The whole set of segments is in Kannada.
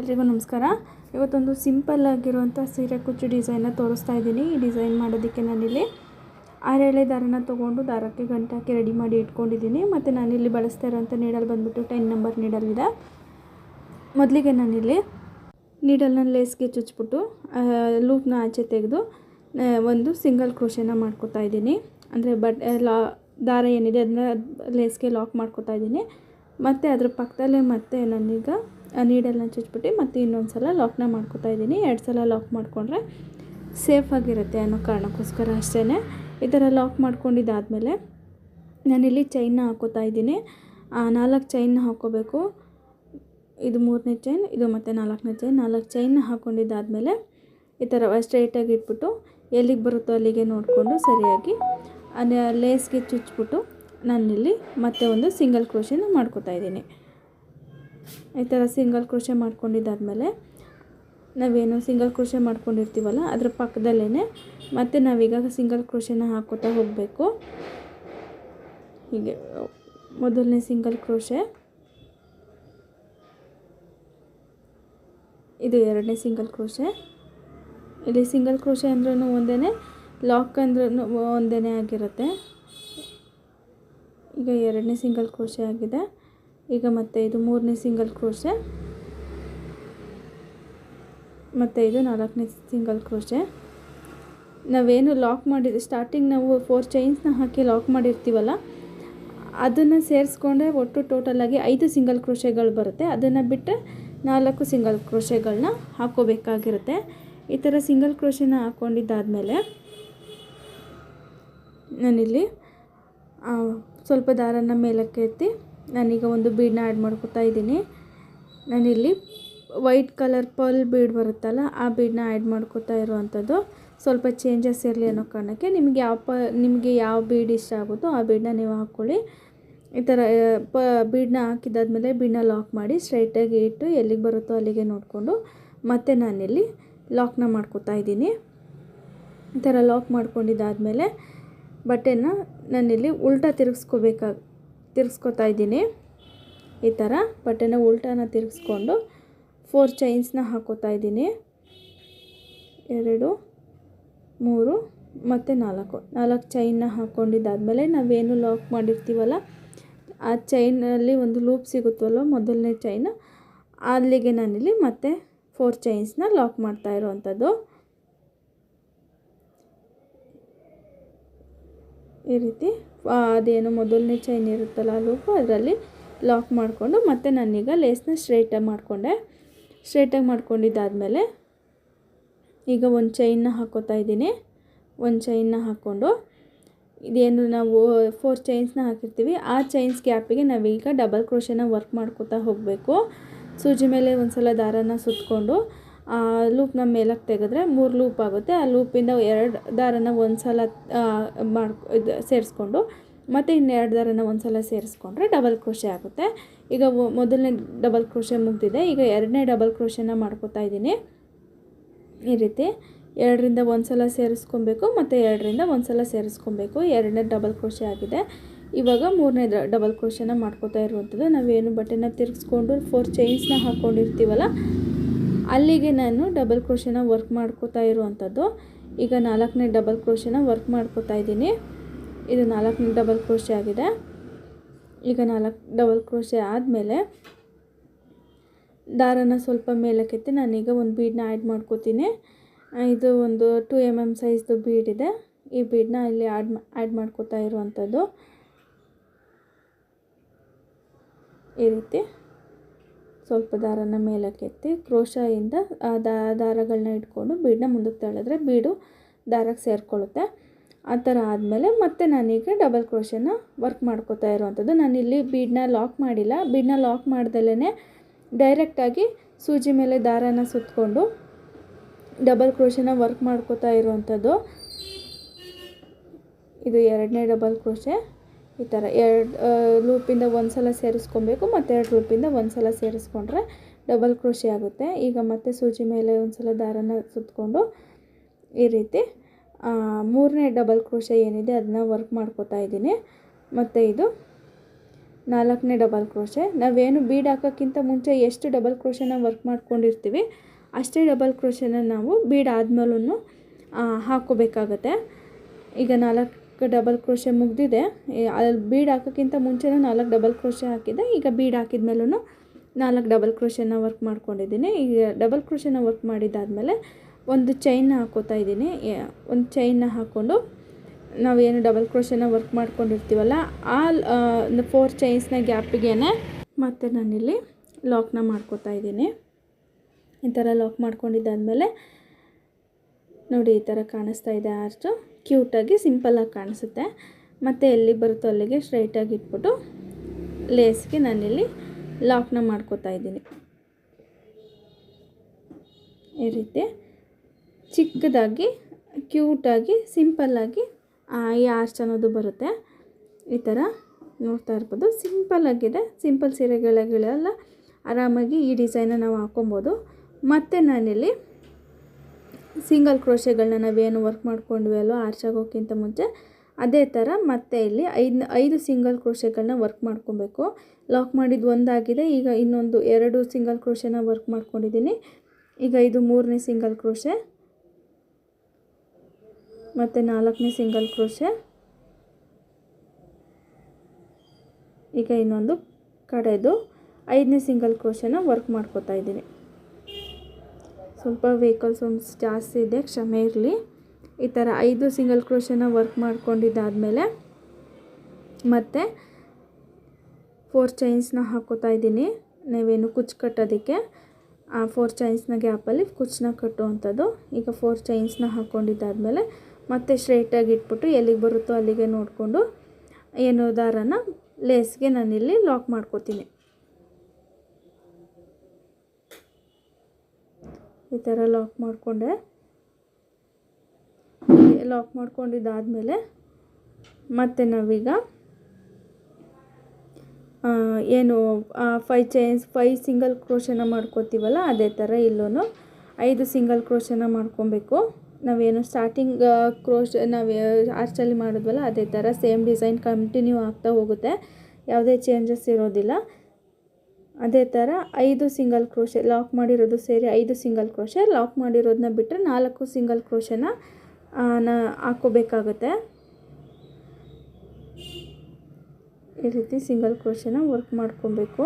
ಎಲ್ರಿಗೂ ನಮಸ್ಕಾರ. ಇವತ್ತೊಂದು ಸಿಂಪಲ್ ಆಗಿರುವಂಥ ಸೀರೆ ಕುಚ್ಚು ಡಿಸೈನ್ನ ತೋರಿಸ್ತಾ ಇದ್ದೀನಿ. ಈ ಡಿಸೈನ್ ಮಾಡೋದಕ್ಕೆ ನಾನಿಲ್ಲಿ ಆರೇಳೆ ದಾರನ ತೊಗೊಂಡು ದಾರಕ್ಕೆ ಗಂಟೆ ರೆಡಿ ಮಾಡಿ ಇಟ್ಕೊಂಡಿದ್ದೀನಿ. ಮತ್ತು ನಾನಿಲ್ಲಿ ಬಳಸ್ತಾ ಇರೋಂಥ ನೀಡಲ್ ಬಂದುಬಿಟ್ಟು ಟೆನ್ ನಂಬರ್ ನೀಡಲ್ ಇದೆ. ಮೊದಲಿಗೆ ನಾನಿಲ್ಲಿ ನೀಡಲ್ನ ಲೇಸ್ಗೆ ಚುಚ್ಚಿಬಿಟ್ಟು ಲೂಪ್ನ ಆಚೆ ತೆಗೆದು ಒಂದು ಸಿಂಗಲ್ ಕ್ರೋಶನ ಮಾಡ್ಕೊತಾ ಇದ್ದೀನಿ. ಅಂದರೆ ಬಟ್ ಲಾ, ದಾರ ಏನಿದೆ ಅದನ್ನ ಲೇಸ್ಗೆ ಲಾಕ್ ಮಾಡ್ಕೊತಾ ಇದ್ದೀನಿ. ಮತ್ತು ಅದ್ರ ಪಕ್ಕದಲ್ಲೇ ಮತ್ತೆ ನಾನೀಗ ನೀಡಲ್ನ ಚುಚ್ಬಿಟ್ಟು ಮತ್ತೆ ಇನ್ನೊಂದು ಸಲ ಲಾಕ್ನ ಮಾಡ್ಕೊತಾ ಇದ್ದೀನಿ. ಎರಡು ಸಲ ಲಾಕ್ ಮಾಡಿಕೊಂಡ್ರೆ ಸೇಫಾಗಿರುತ್ತೆ ಅನ್ನೋ ಕಾರಣಕ್ಕೋಸ್ಕರ ಅಷ್ಟೇ ಈ ಥರ ಲಾಕ್ ಮಾಡ್ಕೊಂಡಿದ್ದಾದಮೇಲೆ ನಾನಿಲ್ಲಿ ಚೈನ್ನ ಹಾಕೋತಾ ಇದ್ದೀನಿ. ನಾಲ್ಕು ಚೈನ್ನ ಹಾಕ್ಕೋಬೇಕು ಇದು ಮೂರನೇ ಚೈನ್ ಇದು ಮತ್ತು ನಾಲ್ಕನೇ ಚೈನ್ ನಾಲ್ಕು ಚೈನ್ನ ಹಾಕ್ಕೊಂಡಿದ್ದಾದಮೇಲೆ ಈ ಥರ ಸ್ಟ್ರೈಟಾಗಿ ಇಟ್ಬಿಟ್ಟು ಎಲ್ಲಿಗೆ ಬರುತ್ತೋ ಅಲ್ಲಿಗೆ ನೋಡಿಕೊಂಡು ಸರಿಯಾಗಿ ಲೇಸ್ಗೆ ಚುಚ್ಬಿಟ್ಟು ನಾನಿಲ್ಲಿ ಮತ್ತೆ ಒಂದು ಸಿಂಗಲ್ ಕ್ರೋಶನ ಮಾಡ್ಕೋತಾ ಇದ್ದೀನಿ. ಈ ಥರ ಸಿಂಗಲ್ ಕ್ರೋಶೆ ಮಾಡ್ಕೊಂಡಿದ್ದಾದಮೇಲೆ ನಾವೇನು ಸಿಂಗಲ್ ಕ್ರೋಶೆ ಮಾಡ್ಕೊಂಡಿರ್ತೀವಲ್ಲ ಅದ್ರ ಪಕ್ಕದಲ್ಲೇ ಮತ್ತೆ ನಾವೀಗ ಸಿಂಗಲ್ ಕ್ರೋಶೆನ ಹಾಕೋತಾ ಹೋಗಬೇಕು. ಹೀಗೆ, ಮೊದಲನೇ ಸಿಂಗಲ್ ಕ್ರೋಶೆ. ಇದು ಎರಡನೇ ಸಿಂಗಲ್ ಕ್ರೋಶೆ. ಇಲ್ಲಿ ಸಿಂಗಲ್ ಕ್ರೋಶೆ ಅಂದ್ರೂ ಒಂದೇ ಲಾಕ್ ಅಂದ್ರೂ ಒಂದೇ ಆಗಿರುತ್ತೆ. ಈಗ ಎರಡನೇ ಸಿಂಗಲ್ ಕ್ರೋಶೆ ಆಗಿದೆ. ಈಗ ಮತ್ತೆ ಇದು ಮೂರನೇ ಸಿಂಗಲ್ ಕ್ರೋಶೆ ಮತ್ತು ಇದು ನಾಲ್ಕನೇ ಸಿಂಗಲ್ ಕ್ರೋಶೆ ನಾವೇನು ಲಾಕ್ ಮಾಡಿ ಸ್ಟಾರ್ಟಿಂಗ್ ನಾವು ಫೋರ್ ಚೈನ್ಸ್ನ ಹಾಕಿ ಲಾಕ್ ಮಾಡಿರ್ತೀವಲ್ಲ, ಅದನ್ನು ಸೇರಿಸ್ಕೊಂಡ್ರೆ ಒಟ್ಟು ಟೋಟಲಾಗಿ ಐದು ಸಿಂಗಲ್ ಕ್ರೋಶೆಗಳು ಬರುತ್ತೆ. ಅದನ್ನು ಬಿಟ್ಟು ನಾಲ್ಕು ಸಿಂಗಲ್ ಕ್ರೋಶೆಗಳನ್ನ ಹಾಕೋಬೇಕಾಗಿರುತ್ತೆ. ಈ ಥರ ಸಿಂಗಲ್ ಕ್ರೋಶೆನ ಹಾಕ್ಕೊಂಡಿದ್ದಾದಮೇಲೆ ನಾನಿಲ್ಲಿ ಸ್ವಲ್ಪ ದಾರನ ಮೇಲಕ್ಕೆ ಎತ್ತಿ ನಾನೀಗ ಒಂದು ಬೀಡನ್ನ ಆ್ಯಡ್ ಮಾಡ್ಕೊತಾ ಇದ್ದೀನಿ. ನಾನಿಲ್ಲಿ ವೈಟ್ ಕಲರ್ ಪರ್ಲ್ ಬೀಡ್ ಬರುತ್ತಲ್ಲ, ಆ ಬೀಡನ್ನ ಆ್ಯಡ್ ಮಾಡ್ಕೊತಾ ಇರುವಂಥದ್ದು. ಸ್ವಲ್ಪ ಚೇಂಜಸ್ ಇರಲಿ ಅನ್ನೋ ಕಾರಣಕ್ಕೆ ನಿಮಗೆ ಯಾವ ಪ, ನಿಮಗೆ ಯಾವ ಬೀಡ್ ಇಷ್ಟ ಆಗುತ್ತೋ ಆ ಬೀಡನ್ನ ನೀವು ಹಾಕ್ಕೊಳ್ಳಿ ಈ ಥರ ಪ ಬೀಡನ್ನ ಹಾಕಿದ್ದಾದ್ಮೇಲೆ ಬೀಡನ್ನ ಲಾಕ್ ಮಾಡಿ ಸ್ಟ್ರೈಟಾಗಿ ಇಟ್ಟು ಎಲ್ಲಿಗೆ ಬರುತ್ತೋ ಅಲ್ಲಿಗೆ ನೋಡಿಕೊಂಡು ಮತ್ತೆ ನಾನಿಲ್ಲಿ ಲಾಕ್ನ ಮಾಡ್ಕೊತಾ ಇದ್ದೀನಿ. ಈ ಥರ ಲಾಕ್ ಮಾಡ್ಕೊಂಡಿದ್ದಾದಮೇಲೆ ಬಟ್ಟೆನ ನಾನಿಲ್ಲಿ ಉಲ್ಟಾ ತಿರುಗಿಸ್ಕೋಬೇಕಾಗಿ ತಿರ್ಗಿಸ್ಕೊತಾ ಇದ್ದೀನಿ. ಈ ಥರ ಬಟ್ಟೆನ ಉಲ್ಟಾನ ತಿರ್ಗಿಸ್ಕೊಂಡು ಫೋರ್ ಚೈನ್ಸ್ನ ಹಾಕೋತಾ ಇದ್ದೀನಿ. ಎರಡು, ಮೂರು, ಮತ್ತು ನಾಲ್ಕು. ನಾಲ್ಕು ಚೈನ್ನ ಹಾಕ್ಕೊಂಡಿದ್ದಾದಮೇಲೆ ನಾವೇನು ಲಾಕ್ ಮಾಡಿರ್ತೀವಲ್ಲ, ಆ ಚೈನಲ್ಲಿ ಒಂದು ಲೂಪ್ ಸಿಗುತ್ತಲ್ಲ, ಮೊದಲನೇ ಚೈನ್ ಅಲ್ಲಿಗೆ ನಾನಿಲ್ಲಿ ಮತ್ತೆ ಫೋರ್ ಚೈನ್ಸ್ನ ಲಾಕ್ ಮಾಡ್ತಾ ಇರೋವಂಥದ್ದು. ಈ ರೀತಿ ಅದೇನು ಮೊದಲನೇ ಚೈನ್ ಇರುತ್ತಲ್ಲ ಲೂಪು ಅದರಲ್ಲಿ ಲಾಕ್ ಮಾಡಿಕೊಂಡು ಮತ್ತೆ ನಾನೀಗ ಲೇಸ್ನ ಸ್ಟ್ರೈಟಾಗಿ ಮಾಡಿಕೊಂಡೆ. ಸ್ಟ್ರೈಟಾಗಿ ಮಾಡ್ಕೊಂಡಿದ್ದಾದಮೇಲೆ ಈಗ ಒಂದು ಚೈನ್ನ ಹಾಕೋತಾ ಇದ್ದೀನಿ. ಒಂದು ಚೈನ್ನ ಹಾಕ್ಕೊಂಡು ಇದೇನು ನಾವು ಫೋರ್ ಚೈನ್ಸ್ನ ಹಾಕಿರ್ತೀವಿ. ಆ ಚೈನ್ಸ್ ಗ್ಯಾಪಿಗೆ ನಾವೀಗ ಡಬಲ್ ಕ್ರೋಶನ ವರ್ಕ್ ಮಾಡ್ಕೋತಾ ಹೋಗಬೇಕು. ಸೂಜಿ ಮೇಲೆ ಒಂದು ಸಲ ದಾರನ ಸುತ್ತಕೊಂಡು ಲೂಪ್ನ ಮೇಲಕ್ಕೆ ತೆಗೆದ್ರೆ ಮೂರು ಲೂಪ್ ಆಗುತ್ತೆ. ಆ ಲೂಪಿಂದ ಎರಡು ದಾರನ ಒಂದು ಸಲ ಮಾಡಿ ಇದು ಸೇರಿಸ್ಕೊಂಡು ಮತ್ತು ಇನ್ನೆರಡು ದಾರನ ಒಂದು ಸಲ ಸೇರಿಸ್ಕೊಂಡ್ರೆ ಡಬಲ್ ಕ್ರೋಶೆ ಆಗುತ್ತೆ. ಈಗ ಮೊದಲನೇ ಡಬಲ್ ಕ್ರೋಶೆ ಮುಗಿದಿದೆ. ಈಗ ಎರಡನೇ ಡಬಲ್ ಕ್ರೋಶೆನ ಮಾಡ್ಕೋತಾ ಇದ್ದೀನಿ. ಈ ರೀತಿ ಎರಡರಿಂದ ಒಂದು ಸಲ ಸೇರಿಸ್ಕೊಬೇಕು ಮತ್ತು ಎರಡರಿಂದ ಒಂದು ಸಲ ಸೇರಿಸ್ಕೊಬೇಕು. ಎರಡನೇ ಡಬಲ್ ಕ್ರೋಶೆ ಆಗಿದೆ. ಇವಾಗ ಮೂರನೇ ಡಬಲ್ ಕ್ರೋಶನ ಮಾಡ್ಕೋತಾ ಇರುವಂಥದ್ದು. ನಾವೇನು ಬಟ್ಟೆನ ತಿರ್ಗಿಸ್ಕೊಂಡು ಫೋರ್ ಚೈನ್ಸ್ನ ಹಾಕ್ಕೊಂಡಿರ್ತೀವಲ್ಲ ಅಲ್ಲಿಗೆ ನಾನು ಡಬಲ್ ಕ್ರೋಶನ ವರ್ಕ್ ಮಾಡ್ಕೋತಾ ಇರುವಂಥದ್ದು. ಈಗ ನಾಲ್ಕನೇ ಡಬಲ್ ಕ್ರೋಶನ ವರ್ಕ್ ಮಾಡ್ಕೋತಾ ಇದ್ದೀನಿ. ಇದು ನಾಲ್ಕನೇ ಡಬಲ್ ಕ್ರೋಶೆ ಆಗಿದೆ. ಈಗ ನಾಲ್ಕು ಡಬಲ್ ಕ್ರೋಶೆ ಆದಮೇಲೆ ದಾರನ ಸ್ವಲ್ಪ ಮೇಲಕ್ಕೆತ್ತಿ ನಾನೀಗ ಒಂದು ಬೀಡನ್ನ ಆ್ಯಡ್ ಮಾಡ್ಕೋತೀನಿ. ಇದು ಒಂದು ಟು ಎಂ ಎಂ ಸೈಜ್ದು ಬೀಡ್ ಇದೆ. ಈ ಬೀಡನ್ನ ಇಲ್ಲಿ ಆ್ಯಡ್ ಆ್ಯಡ್ ಮಾಡ್ಕೋತಾ ಇರುವಂಥದ್ದು. ಈ ರೀತಿ. ಸ್ವಲ್ಪ ದಾರನ ಮೇಲಕ್ಕೆತ್ತಿ ಕ್ರೋಶಾಯಿಂದ ದಾರಗಳನ್ನ ಇಟ್ಕೊಂಡು ಬೀಡನ್ನ ಮುಂದಕ್ಕೆ ತಳೆದ್ರೆ ಬೀಡು ದಾರಕ್ಕೆ ಸೇರಿಕೊಳ್ಳುತ್ತೆ. ಆ ಥರ ಆದಮೇಲೆ ಮತ್ತೆ ನಾನೀಗ ಡಬಲ್ ಕ್ರೋಶನ ವರ್ಕ್ ಮಾಡ್ಕೋತಾ ಇರುವಂಥದ್ದು. ನಾನಿಲ್ಲಿ ಬೀಡನ್ನ ಲಾಕ್ ಮಾಡಿಲ್ಲ. ಬೀಡನ್ನ ಲಾಕ್ ಮಾಡ್ದಲೇ ಡೈರೆಕ್ಟಾಗಿ ಸೂಜಿ ಮೇಲೆ ದಾರನ ಸುತ್ತಕೊಂಡು ಡಬಲ್ ಕ್ರೋಶನ ವರ್ಕ್ ಮಾಡ್ಕೋತಾ ಇರುವಂಥದ್ದು. ಇದು ಎರಡನೇ ಡಬಲ್ ಕ್ರೋಶೆ. ಈ ಥರ ಎರಡು ಲೂಪಿಂದ ಒಂದು ಸಲ ಸೇರಿಸ್ಕೊಬೇಕು, ಮತ್ತು ಎರಡು ಲೂಪಿಂದ ಒಂದು ಸಲ ಸೇರಿಸ್ಕೊಂಡ್ರೆ ಡಬಲ್ ಕ್ರೋಶೆ ಆಗುತ್ತೆ. ಈಗ ಮತ್ತೆ ಸೂಜಿ ಮೇಲೆ ಒಂದು ಸಲ ದಾರನ ಸುತ್ತಕೊಂಡು ಈ ರೀತಿ ಮೂರನೇ ಡಬಲ್ ಕ್ರೋಶೆ ಏನಿದೆ ಅದನ್ನ ವರ್ಕ್ ಮಾಡ್ಕೋತಾ ಇದ್ದೀನಿ. ಮತ್ತು ಇದು ನಾಲ್ಕನೇ ಡಬಲ್ ಕ್ರೋಶೆ ನಾವೇನು ಬೀಡ್ ಹಾಕೋಕ್ಕಿಂತ ಮುಂಚೆ ಎಷ್ಟು ಡಬಲ್ ಕ್ರೋಶೆನ ವರ್ಕ್ ಮಾಡ್ಕೊಂಡಿರ್ತೀವಿ, ಅಷ್ಟೇ ಡಬಲ್ ಕ್ರೋಶೆನ ನಾವು ಬೀಡ್ ಆದ್ಮೇಲೂ ಹಾಕ್ಕೋಬೇಕಾಗತ್ತೆ ಈಗ ನಾಲ್ಕು ಡಬಲ್ ಕ್ರೋಶೆ ಮುಗಿದಿದೆ. ಅಲ್ಲಿ ಬೀಡ್ ಹಾಕೋಕ್ಕಿಂತ ಮುಂಚೆನೇ ನಾಲ್ಕು ಡಬಲ್ ಕ್ರೋಶೆ ಹಾಕಿದ್ದೆ. ಈಗ ಬೀಡ್ ಹಾಕಿದ್ಮೇಲೂ ನಾಲ್ಕು ಡಬಲ್ ಕ್ರೋಶೆನ ವರ್ಕ್ ಮಾಡ್ಕೊಂಡಿದ್ದೀನಿ. ಈಗ ಡಬಲ್ ಕ್ರೋಶೆನ ವರ್ಕ್ ಮಾಡಿದ್ದಾದಮೇಲೆ ಒಂದು ಚೈನ್ನ ಹಾಕೋತಾ ಇದ್ದೀನಿ. ಒಂದು ಚೈನ್ನ ಹಾಕ್ಕೊಂಡು ನಾವೇನು ಡಬಲ್ ಕ್ರೋಶೆನ ವರ್ಕ್ ಮಾಡ್ಕೊಂಡಿರ್ತೀವಲ್ಲ, ಆ ಫೋರ್ ಚೈನ್ಸ್ನ ಗ್ಯಾಪಿಗೆ ಮತ್ತೆ ನಾನಿಲ್ಲಿ ಲಾಕ್ನ ಮಾಡ್ಕೋತಾ ಇದ್ದೀನಿ. ಈ ಥರ ಲಾಕ್ ಮಾಡ್ಕೊಂಡಿದ್ದಾದಮೇಲೆ ನೋಡಿ ಈ ಥರ ಕಾಣಿಸ್ತಾ ಇದೆ ಆರ್ಚು ಕ್ಯೂಟಾಗಿ ಸಿಂಪಲಾಗಿ ಕಾಣಿಸುತ್ತೆ. ಮತ್ತು ಎಲ್ಲಿ ಬರುತ್ತೋ ಅಲ್ಲಿಗೆ ಸ್ಟ್ರೈಟಾಗಿ ಇಟ್ಬಿಟ್ಟು ಲೇಸ್ಗೆ ನಾನಿಲ್ಲಿ ಲಾಕ್ನ ಮಾಡ್ಕೋತಾ ಇದ್ದೀನಿ. ಈ ರೀತಿ ಚಿಕ್ಕದಾಗಿ, ಕ್ಯೂಟಾಗಿ, ಸಿಂಪಲ್ಲಾಗಿ ಈ ಆರ್ಚ್ ಅನ್ನೋದು ಬರುತ್ತೆ. ಈ ಥರ ನೋಡ್ತಾ ಇರ್ಬೋದು. ಸಿಂಪಲ್ಲಾಗಿದೆ. ಸಿಂಪಲ್ ಸೀರೆಗಳಿಗೆಲ್ಲ ಆರಾಮಾಗಿ ಈ ಡಿಸೈನ ನಾವು ಹಾಕೊಬೋದು. ಮತ್ತು ನಾನಿಲ್ಲಿ ಸಿಂಗಲ್ ಕ್ರೋಶೆಗಳನ್ನ ನಾವೇನು ವರ್ಕ್ ಮಾಡ್ಕೊಂಡ್ವಿ ಅಲ್ವ ಆರ್ಚ್ ಆಗೋಕ್ಕಿಂತ ಮುಂಚೆ? ಅದೇ ಥರ ಮತ್ತೆ ಇಲ್ಲಿ ಐದು ಐದು ಸಿಂಗಲ್ ಕ್ರೋಶೆಗಳನ್ನ ವರ್ಕ್ ಮಾಡ್ಕೊಬೇಕು. ಲಾಕ್ ಮಾಡಿದ್ದು ಒಂದಾಗಿದೆ, ಈಗ ಇನ್ನೊಂದು ಎರಡು ಸಿಂಗಲ್ ಕ್ರೋಶೆನ ವರ್ಕ್ ಮಾಡ್ಕೊಂಡಿದ್ದೀನಿ. ಈಗ ಇದು ಮೂರನೇ ಸಿಂಗಲ್ ಕ್ರೋಶೆ, ಮತ್ತು ನಾಲ್ಕನೇ ಸಿಂಗಲ್ ಕ್ರೋಶೆ, ಈಗ ಇನ್ನೊಂದು ಕಡೆದು ಐದನೇ ಸಿಂಗಲ್ ಕ್ರೋಶೆನ ವರ್ಕ್ ಮಾಡ್ಕೋತಾ ಇದ್ದೀನಿ. ಸ್ವಲ್ಪ ವೆಹಿಕಲ್ಸ್ ಒಂದು ಜಾಸ್ತಿ ಇದೆ, ಕ್ಷಮೆ ಇರಲಿ. ಈ ಥರ ಐದು ಸಿಂಗಲ್ ಕ್ರೋಶನ ವರ್ಕ್ ಮಾಡ್ಕೊಂಡಿದ್ದಾದಮೇಲೆ ಮತ್ತು ಫೋರ್ ಚೈನ್ಸ್ನ ಹಾಕೋತಾ ಇದ್ದೀನಿ. ನೀವೇನು ಕುಚ್ಚು ಕಟ್ಟೋದಕ್ಕೆ, ಆ ಫೋರ್ ಚೈನ್ಸ್ನ ಗ್ಯಾಪಲ್ಲಿ ಕುಚ್ಚನ್ನ ಕಟ್ಟುವಂಥದ್ದು. ಈಗ ಫೋರ್ ಚೈನ್ಸ್ನ ಹಾಕ್ಕೊಂಡಿದ್ದಾದಮೇಲೆ ಮತ್ತೆ ಸ್ಟ್ರೈಟಾಗಿ ಇಟ್ಬಿಟ್ಟು ಎಲ್ಲಿಗೆ ಬರುತ್ತೋ ಅಲ್ಲಿಗೆ ನೋಡಿಕೊಂಡು, ಏನು ದಾರನ ಲೇಸ್ಗೆ ನಾನಿಲ್ಲಿ ಲಾಕ್ ಮಾಡ್ಕೋತೀನಿ. ಈ ಥರ ಲಾಕ್ ಮಾಡಿಕೊಂಡೆ. ಲಾಕ್ ಮಾಡ್ಕೊಂಡಿದ್ದಾದಮೇಲೆ ಮತ್ತೆ ನಾವೀಗ ಏನು ಫೈ ಚೈನ್ಸ್ ಫೈ ಸಿಂಗಲ್ ಕ್ರೋಶನ ಮಾಡ್ಕೋತೀವಲ್ಲ, ಅದೇ ಥರ ಇಲ್ಲೂ ಐದು ಸಿಂಗಲ್ ಕ್ರೋಶನ ಮಾಡ್ಕೊಬೇಕು. ನಾವೇನು ಸ್ಟಾರ್ಟಿಂಗ್ ಕ್ರೋಶ್ ನಾವು ಆರ್ಚಲ್ಲಿ ಮಾಡಿದ್ವಲ್ಲ, ಅದೇ ಥರ ಸೇಮ್ ಡಿಸೈನ್ ಕಂಟಿನ್ಯೂ ಆಗ್ತಾ ಹೋಗುತ್ತೆ. ಯಾವುದೇ ಚೇಂಜಸ್ ಇರೋದಿಲ್ಲ. ಅದೇ ಥರ ಐದು ಸಿಂಗಲ್ ಕ್ರೋಶೆ ಲಾಕ್ ಮಾಡಿರೋದು ಸೇರಿ ಐದು ಸಿಂಗಲ್ ಕ್ರೋಶೆ ಲಾಕ್ ಮಾಡಿರೋದನ್ನ ಬಿಟ್ಟರೆ ನಾಲ್ಕು ಸಿಂಗಲ್ ಕ್ರೋಶನ ನಾ, ಹಾಕೋಬೇಕಾಗತ್ತೆ. ಈ ರೀತಿ ಸಿಂಗಲ್ ಕ್ರೋಶನ ವರ್ಕ್ ಮಾಡ್ಕೊಬೇಕು.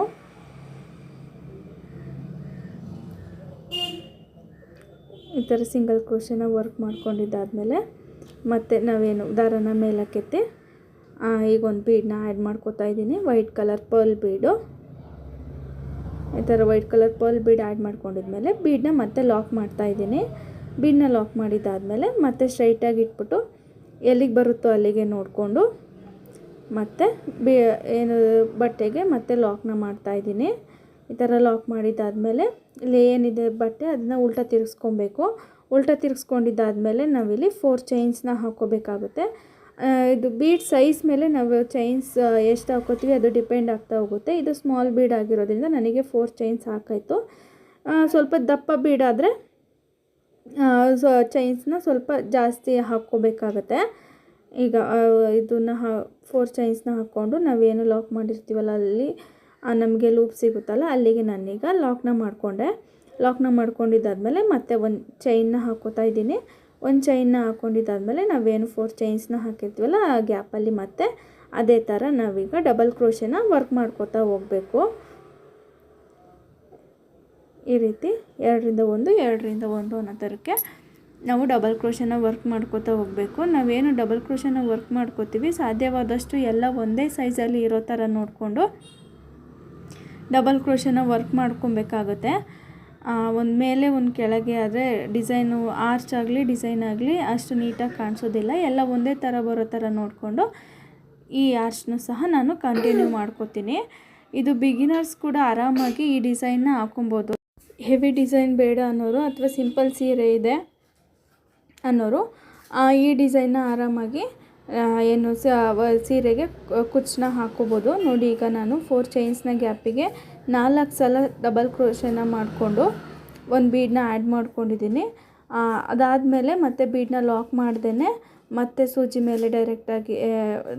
ಈ ಥರ ಸಿಂಗಲ್ ಕ್ರೋಶನ ವರ್ಕ್ ಮಾಡ್ಕೊಂಡಿದ್ದಾದಮೇಲೆ ಮತ್ತೆ ನಾವೇನು ದಾರನ ಮೇಲಕ್ಕೆತ್ತಿ ಈಗ ಒಂದು ಬೀಡನ್ನ ಆ್ಯಡ್ ಮಾಡ್ಕೋತಾ ಇದ್ದೀನಿ. White colour pearl bead. ಈ ಥರ white colour pearl bead add ಮಾಡ್ಕೊಂಡಿದ್ಮೇಲೆ ಬೀಡನ್ನ ಮತ್ತೆ ಲಾಕ್ ಮಾಡ್ತಾ ಇದ್ದೀನಿ. ಬೀಡನ್ನ ಲಾಕ್ ಮಾಡಿದ್ದಾದಮೇಲೆ ಮತ್ತೆ ಸ್ಟ್ರೈಟಾಗಿ ಇಟ್ಬಿಟ್ಟು ಎಲ್ಲಿಗೆ ಬರುತ್ತೋ ಅಲ್ಲಿಗೆ ನೋಡಿಕೊಂಡು ಮತ್ತು ಬಿ ಏನು ಬಟ್ಟೆಗೆ ಮತ್ತೆ ಲಾಕ್ನ ಮಾಡ್ತಾಯಿದ್ದೀನಿ ಈ ಥರ ಲಾಕ್ ಮಾಡಿದ್ದಾದಮೇಲೆ ಇಲ್ಲಿ ಏನಿದೆ ಬಟ್ಟೆ ಅದನ್ನ ಉಲ್ಟಾ ತಿರ್ಗಿಸ್ಕೊಬೇಕು. ಉಲ್ಟ ತಿರ್ಗಿಸ್ಕೊಂಡಿದ್ದಾದಮೇಲೆ ನಾವಿಲ್ಲಿ ಫೋರ್ ಚೈನ್ಸ್ನ ಹಾಕ್ಕೋಬೇಕಾಗುತ್ತೆ. ಇದು ಬೀಡ್ ಸೈಜ್ ಮೇಲೆ ನಾವು ಚೈನ್ಸ್ ಎಷ್ಟು ಹಾಕೋತೀವಿ ಅದು ಡಿಪೆಂಡ್ ಆಗ್ತಾ ಹೋಗುತ್ತೆ. ಇದು ಸ್ಮಾಲ್ ಬೀಡ್ ಆಗಿರೋದ್ರಿಂದ ನನಗೆ ಫೋರ್ ಚೈನ್ಸ್ ಹಾಕಾಯಿತು. ಸ್ವಲ್ಪ ದಪ್ಪ ಬೀಡಾದರೆ ಸೊ ಚೈನ್ಸ್ನ ಸ್ವಲ್ಪ ಜಾಸ್ತಿ ಹಾಕ್ಕೋಬೇಕಾಗತ್ತೆ. ಈಗ ಇದನ್ನು ಹಾ ಫೋರ್ ಚೈನ್ಸ್ನ ಹಾಕ್ಕೊಂಡು ನಾವೇನು ಲಾಕ್ ಮಾಡಿರ್ತೀವಲ್ಲ ಅಲ್ಲಿ ನಮಗೆ ಲೂಪ್ ಸಿಗುತ್ತಲ್ಲ ಅಲ್ಲಿಗೆ ನಾನೀಗ ಲಾಕ್ನ ಮಾಡಿಕೊಂಡೆ. ಲಾಕ್ನ ಮಾಡ್ಕೊಂಡಿದ್ದಾದಮೇಲೆ ಮತ್ತೆ ಒಂದು ಚೈನ್ನ ಹಾಕೋತಾ ಇದ್ದೀನಿ. ಒಂದು ಚೈನ್ನ ಹಾಕ್ಕೊಂಡಿದ್ದಾದಮೇಲೆ ನಾವೇನು ಫೋರ್ ಚೈನ್ಸ್ನ ಹಾಕಿರ್ತೀವಲ್ಲ ಆ ಗ್ಯಾಪಲ್ಲಿ ಮತ್ತೆ ಅದೇ ಥರ ನಾವೀಗ ಡಬಲ್ ಕ್ರೋಶನ ವರ್ಕ್ ಮಾಡ್ಕೋತಾ ಹೋಗಬೇಕು. ಈ ರೀತಿ ಎರಡರಿಂದ ಒಂದು ಎರಡರಿಂದ ಒಂದು ಅನ್ನೋ ಥರಕ್ಕೆ ನಾವು ಡಬಲ್ ಕ್ರೋಶನ ವರ್ಕ್ ಮಾಡ್ಕೋತಾ ಹೋಗಬೇಕು. ನಾವೇನು ಡಬಲ್ ಕ್ರೋಶನ ವರ್ಕ್ ಮಾಡ್ಕೋತೀವಿ, ಸಾಧ್ಯವಾದಷ್ಟು ಎಲ್ಲ ಒಂದೇ ಸೈಜಲ್ಲಿ ಇರೋ ಥರ ನೋಡಿಕೊಂಡು ಡಬಲ್ ಕ್ರೋಶನ ವರ್ಕ್ ಮಾಡ್ಕೊಬೇಕಾಗುತ್ತೆ. ಒಂದು ಮೇಲೆ ಒಂದು ಕೆಳಗೆ ಆದರೆ ಡಿಸೈನು ಆರ್ಚ್ ಆಗಲಿ, ಡಿಸೈನ್ ಆಗಲಿ ಅಷ್ಟು ನೀಟಾಗಿ ಕಾಣಿಸೋದಿಲ್ಲ. ಎಲ್ಲ ಒಂದೇ ಥರ ಬರೋ ಥರ ನೋಡಿಕೊಂಡು ಈ ಆರ್ಚ್ನ ಸಹ ನಾನು ಕಂಟಿನ್ಯೂ ಮಾಡ್ಕೋತೀನಿ. ಇದು ಬಿಗಿನರ್ಸ್ ಕೂಡ ಆರಾಮಾಗಿ ಈ ಡಿಸೈನ್ನ ಹಾಕೊಬೋದು. ಹೆವಿ ಡಿಸೈನ್ ಬೇಡ ಅನ್ನೋರು ಅಥವಾ ಸಿಂಪಲ್ ಸೀರೆ ಇದೆ ಅನ್ನೋರು ಈ ಡಿಸೈನ್ನ ಆರಾಮಾಗಿ ಏನು ಸೀರೆಗೆ ಕುಚ್ಚನ್ನ ಹಾಕ್ಕೋಬೋದು ನೋಡಿ ಈಗ ನಾನು ಫೋರ್ ಚೈನ್ಸ್ನ ಗ್ಯಾಪಿಗೆ ನಾಲ್ಕು ಸಲ ಡಬಲ್ ಕ್ರೋಶನ ಮಾಡಿಕೊಂಡು ಒಂದು ಬೀಡನ್ನ ಆ್ಯಡ್ ಮಾಡ್ಕೊಂಡಿದ್ದೀನಿ ಅದಾದಮೇಲೆ ಮತ್ತೆ ಬೀಡನ್ನ ಲಾಕ್ ಮಾಡ್ದೇ ಮತ್ತೆ ಸೂಜಿ ಮೇಲೆ ಡೈರೆಕ್ಟಾಗಿ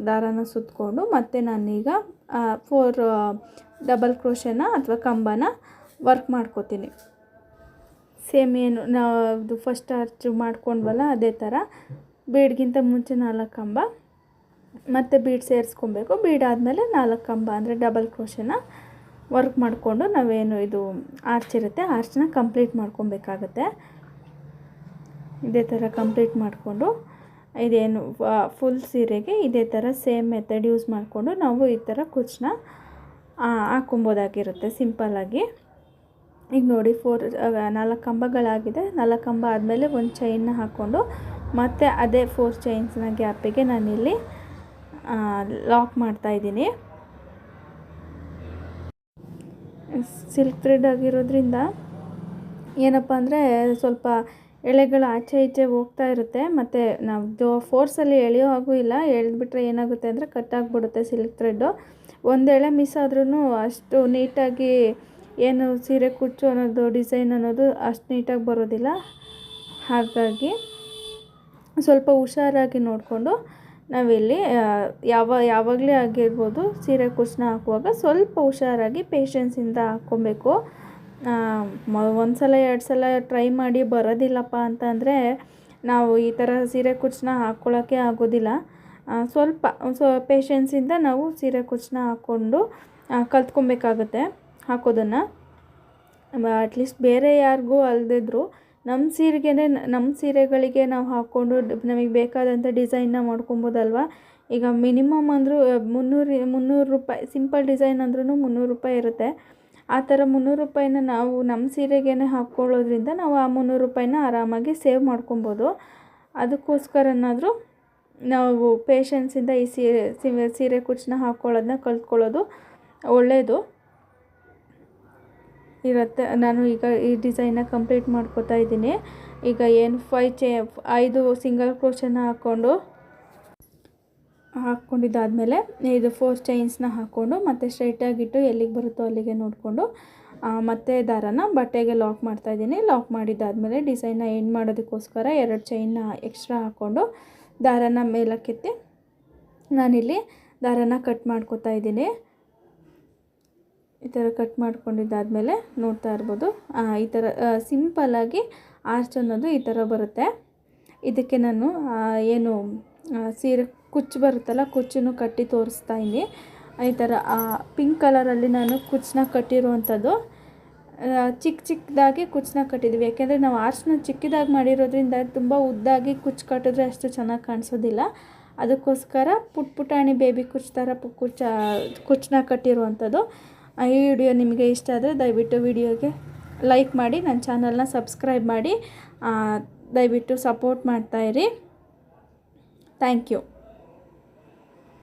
ದಾರಾನ ಸುತ್ತಕೊಂಡು ಮತ್ತೆ ನಾನೀಗ ಫೋರ್ ಡಬಲ್ ಕ್ರೋಶನ ಅಥವಾ ಕಂಬನ ವರ್ಕ್ ಮಾಡ್ಕೋತೀನಿ. ಸೇಮ್ ಏನು ನಾವು ಫಸ್ಟ್ ಆರ್ಚ್ ಮಾಡ್ಕೊಂಡ್ವಲ್ಲ ಅದೇ ಥರ ಬೀಡ್ಗಿಂತ ಮುಂಚೆ ನಾಲ್ಕು ಕಂಬ. ಮತ್ತು ಬೀಡ್ ಸೇರಿಸ್ಕೊಬೇಕು. ಬೀಡ್ ಆದಮೇಲೆ ನಾಲ್ಕು ಕಂಬ ಅಂದರೆ ಡಬಲ್ ಕ್ರೋಶನ ವರ್ಕ್ ಮಾಡಿಕೊಂಡು ನಾವೇನು ಇದು ಆರ್ಚ್ ಇರುತ್ತೆ ಆರ್ಚನ್ನ ಕಂಪ್ಲೀಟ್ ಮಾಡ್ಕೊಬೇಕಾಗತ್ತೆ. ಇದೇ ಥರ ಕಂಪ್ಲೀಟ್ ಮಾಡಿಕೊಂಡು, ಇದೇನು ಫುಲ್ ಸೀರೆಗೆ ಇದೇ ಥರ ಸೇಮ್ ಮೆಥಡ್ ಯೂಸ್ ಮಾಡಿಕೊಂಡು ನಾವು ಈ ಥರ ಕುಚ್ಚನ್ನ ಹಾಕೊಬೋದಾಗಿರುತ್ತೆ ಸಿಂಪಲ್ಲಾಗಿ. ಈಗ ನೋಡಿ, ಫೋರ್ ನಾಲ್ಕು ಕಂಬಗಳಾಗಿದೆ. ನಾಲ್ಕು ಕಂಬ ಆದಮೇಲೆ ಒಂದು ಚೈನ್ನ ಹಾಕ್ಕೊಂಡು, ಮತ್ತು ಅದೇ ಫೋರ್ ಚೈನ್ಸ್ನ ಗ್ಯಾಪಿಗೆ ನಾನಿಲ್ಲಿ ಲಾಕ್ ಮಾಡ್ತಾಯಿದ್ದೀನಿ ಸಿಲ್ಕ್ ಥ್ರೆಡ್ ಆಗಿರೋದ್ರಿಂದ ಏನಪ್ಪ ಅಂದರೆ ಸ್ವಲ್ಪ ಎಳೆಗಳು ಆಚೆ ಈಚೆ ಹೋಗ್ತಾ ಇರುತ್ತೆ. ಮತ್ತು ನಾವು ಫೋರ್ಸಲ್ಲಿ ಎಳೆಯೋ ಹಾಗೂ ಇಲ್ಲ, ಎಳೆದ್ಬಿಟ್ರೆ ಏನಾಗುತ್ತೆ ಅಂದರೆ ಕಟ್ ಆಗಿಬಿಡುತ್ತೆ ಸಿಲ್ಕ್ ಥ್ರೆಡ್ಡು ಒಂದು ಮಿಸ್ ಆದ್ರೂ ಅಷ್ಟು ನೀಟಾಗಿ ಏನು ಸೀರೆ ಕುಚ್ಚು ಅನ್ನೋದು ಡಿಸೈನ್ ಅನ್ನೋದು ಅಷ್ಟು ನೀಟಾಗಿ ಬರೋದಿಲ್ಲ. ಹಾಗಾಗಿ ಸ್ವಲ್ಪ ಹುಷಾರಾಗಿ ನೋಡಿಕೊಂಡು ನಾವಿಲ್ಲಿ ಯಾವ, ಯಾವಾಗಲೇ ಆಗಿರ್ಬೋದು ಸೀರೆ ಕುಚ್ಚನ್ನ ಹಾಕುವಾಗ ಸ್ವಲ್ಪ ಹುಷಾರಾಗಿ ಪೇಷನ್ಸಿಂದ ಹಾಕ್ಕೊಬೇಕು. ಒಂದು ಸಲ ಎರಡು ಸಲ ಟ್ರೈ ಮಾಡಿ ಬರೋದಿಲ್ಲಪ್ಪ ಅಂತಂದರೆ ನಾವು ಈ ಥರ ಸೀರೆ ಕುಚ್ಚನ್ನ ಹಾಕ್ಕೊಳ್ಳೋಕ್ಕೆ ಆಗೋದಿಲ್ಲ. ಸ್ವಲ್ಪ, ಸೊ ಪೇಷನ್ಸಿಂದ ನಾವು ಸೀರೆ ಕುಚ್ಚನ್ನ ಹಾಕ್ಕೊಂಡು ಕಲ್ತ್ಕೊಬೇಕಾಗುತ್ತೆ ಹಾಕೋದನ್ನು. ಅಟ್ಲೀಸ್ಟ್ ಬೇರೆ ಯಾರಿಗೂ ಅಲ್ಲದಿದ್ರು ನಮ್ಮ ಸೀರೆಗೆ ನಮ್ಮ ಸೀರೆಗಳಿಗೆ ನಾವು ಹಾಕ್ಕೊಂಡು ನಮಗೆ ಬೇಕಾದಂಥ ಡಿಸೈನ್ನ ಮಾಡ್ಕೊಬೋದಲ್ವ? ಈಗ ಮಿನಿಮಮ್ ಅಂದರೂ ಮುನ್ನೂರು ಮುನ್ನೂರು ರೂಪಾಯಿ, ಸಿಂಪಲ್ ಡಿಸೈನ್ ಅಂದ್ರೂ ಮುನ್ನೂರು ರೂಪಾಯಿ ಇರುತ್ತೆ. ಆ ಥರ ಮುನ್ನೂರು ರೂಪಾಯಿನ ನಾವು ನಮ್ಮ ಸೀರೆಗೇನೆ ಹಾಕ್ಕೊಳ್ಳೋದ್ರಿಂದ ನಾವು ಆ ಮುನ್ನೂರು ರೂಪಾಯಿನ ಆರಾಮಾಗಿ ಸೇವ್ ಮಾಡ್ಕೊಬೋದು. ಅದಕ್ಕೋಸ್ಕರನಾದರೂ ನಾವು ಪೇಷನ್ಸಿಂದ ಈ ಸೀರೆ ಸೀರೆ ಕುಚ್ಚನ್ನ ಹಾಕ್ಕೊಳ್ಳೋದನ್ನ ಕಲ್ತ್ಕೊಳ್ಳೋದು ಒಳ್ಳೆಯದು ಇರುತ್ತೆ. ನಾನು ಈಗ ಈ ಡಿಸೈನ್ನ ಕಂಪ್ಲೀಟ್ ಮಾಡ್ಕೋತಾ ಇದ್ದೀನಿ. ಈಗ ಏನು ಫೈ ಚೇ ಐದು ಸಿಂಗಲ್ ಕ್ರೋಶನ ಹಾಕ್ಕೊಂಡು, ಹಾಕ್ಕೊಂಡಿದ್ದಾದಮೇಲೆ ಇದು ಫೋರ್ ಚೈನ್ಸ್ನ ಹಾಕ್ಕೊಂಡು, ಮತ್ತು ಸ್ಟ್ರೈಟಾಗಿಟ್ಟು ಎಲ್ಲಿಗೆ ಬರುತ್ತೋ ಅಲ್ಲಿಗೆ ನೋಡಿಕೊಂಡು ಮತ್ತೆ ದಾರನ ಬಟ್ಟೆಗೆ ಲಾಕ್ ಮಾಡ್ತಾ ಇದ್ದೀನಿ. ಲಾಕ್ ಮಾಡಿದ್ದಾದಮೇಲೆ ಡಿಸೈನ್ನ ಎಂಡ್ ಮಾಡೋದಕ್ಕೋಸ್ಕರ ಎರಡು ಚೈನ್ನ ಎಕ್ಸ್ಟ್ರಾ ಹಾಕ್ಕೊಂಡು ದಾರನ ಮೇಲಕ್ಕೆತ್ತಿ ನಾನಿಲ್ಲಿ ದಾರನ ಕಟ್ ಮಾಡ್ಕೋತಾ ಇದ್ದೀನಿ. ಈ ಥರ ಕಟ್ ಮಾಡ್ಕೊಂಡಿದ್ದಾದಮೇಲೆ ನೋಡ್ತಾ ಇರ್ಬೋದು. ಈ ಥರ ಸಿಂಪಲ್ಲಾಗಿ ಆರ್ಚ್ ಅನ್ನೋದು ಈ ಥರ ಬರುತ್ತೆ. ಇದಕ್ಕೆ ನಾನು ಏನು ಸೀರೆ ಕುಚ್ಚು ಬರುತ್ತಲ್ಲ, ಕುಚ್ಚನ್ನು ಕಟ್ಟಿ ತೋರಿಸ್ತಾ ಇದ್ದೀನಿ. ಈ ಥರ ಪಿಂಕ್ ಕಲರಲ್ಲಿ ನಾನು ಕುಚ್ಚನ್ನ ಕಟ್ಟಿರುವಂಥದ್ದು. ಚಿಕ್ಕ ಚಿಕ್ಕದಾಗಿ ಕುಚ್ಚನ್ನ ಕಟ್ಟಿದ್ವಿ ಯಾಕೆಂದರೆ ನಾವು ಆರ್ಚ್ನ ಚಿಕ್ಕದಾಗಿ ಮಾಡಿರೋದ್ರಿಂದ ತುಂಬ ಉದ್ದಾಗಿ ಕುಚ್ಚು ಕಟ್ಟಿದ್ರೆ ಅಷ್ಟು ಚೆನ್ನಾಗಿ ಕಾಣಿಸೋದಿಲ್ಲ. ಅದಕ್ಕೋಸ್ಕರ ಪುಟ್ ಪುಟಾಣಿ ಬೇಬಿ ಕುಚ್ಚು ಥರ ಕುಚ್ಚ, ಕುಚ್ಚನ್ನ ಕಟ್ಟಿರುವಂಥದ್ದು. ಈ ವಿಡಿಯೋ ನಿಮಗೆ ಇಷ್ಟ ಆದರೆ ದಯವಿಟ್ಟು ವಿಡಿಯೋಗೆ ಲೈಕ್ ಮಾಡಿ, ನನ್ನ ಚಾನಲ್ನ ಸಬ್ಸ್ಕ್ರೈಬ್ ಮಾಡಿ ದಯವಿಟ್ಟು ಸಪೋರ್ಟ್ ಮಾಡ್ತಾಯಿರಿ ಥ್ಯಾಂಕ್ ಯು.